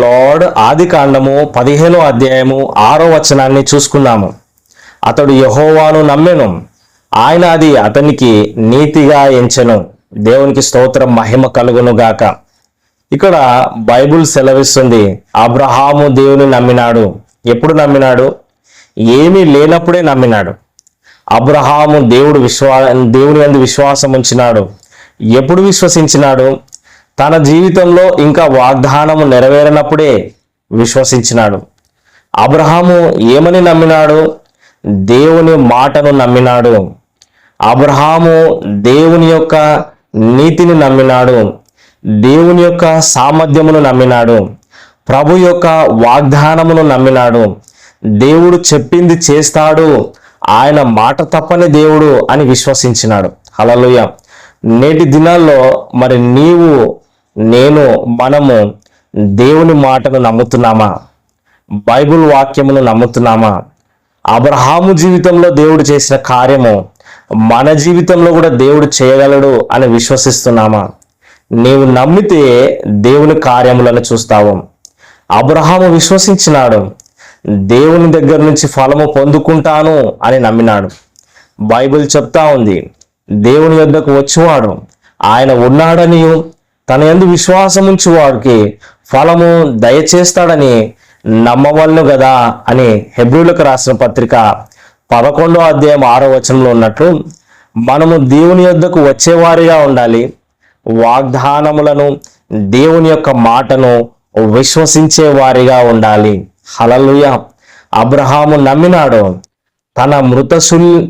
Lord ఆది కాండము పదిహేనో అధ్యాయము ఆరో వచనాన్ని చూసుకుందాము. అతడు యహోవాను నమ్మెను. ఆయన అది అతనికి నీతిగా ఎంచెను. దేవునికి స్తోత్రం మహిమ కలుగును గాక. ఇక్కడ బైబుల్ సెలవిస్తుంది అబ్రహాము దేవుని నమ్మినాడు. ఎప్పుడు నమ్మినాడు? ఏమీ లేనప్పుడే నమ్మినాడు. అబ్రహాము దేవుడు విశ్వా దేవుని అందు విశ్వాసం ఉంచినాడు. ఎప్పుడు విశ్వసించినాడు? తన జీవితంలో ఇంకా వాగ్దానము నెరవేరినప్పుడే విశ్వసించినాడు. అబ్రహాము ఏమని నమ్మినాడు? దేవుని మాటను నమ్మినాడు. అబ్రహాము దేవుని యొక్క నీతిని నమ్మినాడు. దేవుని యొక్క సామర్థ్యమును నమ్మినాడు. ప్రభు యొక్క వాగ్దానమును నమ్మినాడు. దేవుడు చెప్పింది చేస్తాడు. ఆయన మాట తప్పని దేవుడు అని విశ్వసించినాడు. హల్లెలూయా. నేటి దినాల్లో మరి నీవు నేను మనము దేవుని మాటను నమ్ముతున్నామా? బైబిల్ వాక్యమును నమ్ముతున్నామా? అబ్రహాము జీవితంలో దేవుడు చేసిన కార్యము మన జీవితంలో కూడా దేవుడు చేయగలడు అని విశ్వసిస్తున్నామా? నీవు నమ్మితే దేవుని కార్యములను చూస్తావు. అబ్రహాము విశ్వసించినాడు. దేవుని దగ్గర నుంచి ఫలము పొందుకుంటాను అని నమ్మినాడు. బైబిల్ చెప్తా ఉంది దేవుని యొద్దకు వచ్చేవాడు ఆయన ఉన్నాడని తన ఎందు విశ్వాసముంచి వారికి ఫలము దయచేస్తాడని నమ్మవలను కదా అని హెబ్రిలకు రాసిన పత్రిక పదకొండో అధ్యాయం ఆరో వచనంలో ఉన్నట్లు మనము దేవుని యొద్దకు వచ్చేవారిగా ఉండాలి. వాగ్దానములను దేవుని యొక్క మాటను విశ్వసించే వారిగా ఉండాలి. హలలుయ అబ్రహాము నమ్మినాడు. తన మృత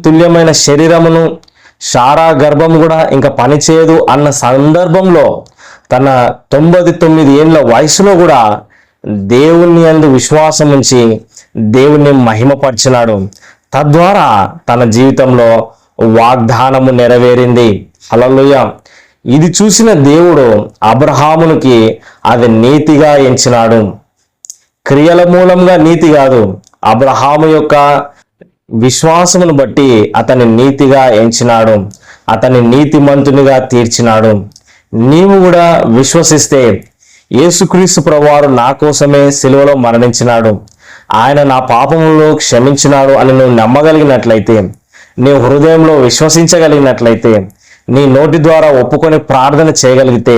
తుల్యమైన శరీరమును శారా గర్భం కూడా ఇంకా పనిచేయదు అన్న సందర్భంలో తన తొంభై తొమ్మిది ఏళ్ళ వయసులో కూడా దేవుని అందు విశ్వాసం ఉంచి దేవుణ్ణి మహిమపరిచినాడు. తద్వారా తన జీవితంలో వాగ్దానము నెరవేరింది. హల్లెలూయ. ఇది చూసిన దేవుడు అబ్రహామునికి అది నీతిగా ఎంచినాడు. క్రియల మూలంగా నీతి కాదు అబ్రహాము యొక్క విశ్వాసమును బట్టి అతని నీతిగా ఎంచినాడు. అతని నీతిమంతునిగా తీర్చినాడు. నీవు కూడా విశ్వసిస్తే యేసుక్రీస్తు ప్రభువారు నా కోసమే సిలువలో మరణించినాడు. ఆయన నా పాపములో క్షమించినాడు అని నువ్వు నమ్మగలిగినట్లయితే నీ హృదయంలో విశ్వసించగలిగినట్లయితే నీ నోటి ద్వారా ఒప్పుకొని ప్రార్థన చేయగలిగితే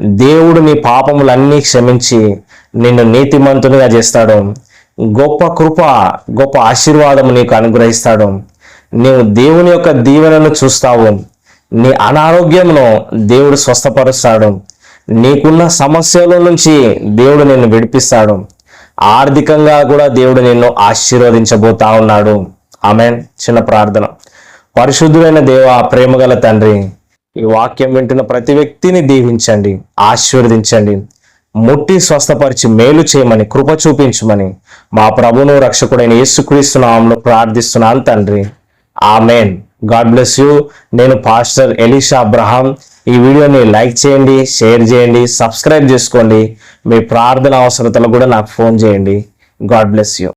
దేవుడు నీ పాపములన్నీ క్షమించి నిన్ను నీతిమంతునిగా చేస్తాడు. గొప్ప కృప గొప్ప ఆశీర్వాదము నీకు అనుగ్రహిస్తాడు. నీవు దేవుని యొక్క దీవెనను చూస్తావు. నీ అనారోగ్యంలో దేవుడు స్వస్థపరుస్తాడు. నీకున్న సమస్యల నుంచి దేవుడు నిన్ను విడిపిస్తాడు. ఆర్థికంగా కూడా దేవుడు నిన్ను ఆశీర్వదించబోతా ఉన్నాడు. ఆమె చిన్న ప్రార్థన. పరిశుద్ధుడైన దేవ ప్రేమగల తండ్రి ఈ వాక్యం వింటున్న ప్రతి వ్యక్తిని దీవించండి ఆశీర్వదించండి. ముట్టి స్వస్థపరిచి మేలు చేయమని కృప చూపించమని మా ప్రభును రక్షకుడైన యేసుక్రీస్తు నామంలో ప్రార్థిస్తున్నాను తండ్రి. ఆమెన్. గాడ్ బ్లెస్ యూ నేను పాస్టర్ ఎలీషా అబ్రహాం ఈ వీడియోని లైక్ చేయండి షేర్ చేయండి సబ్స్క్రైబ్ చేసుకోండి. మీ ప్రార్థన అవసరతలు కూడా నాకు ఫోన్ చేయండి. God bless you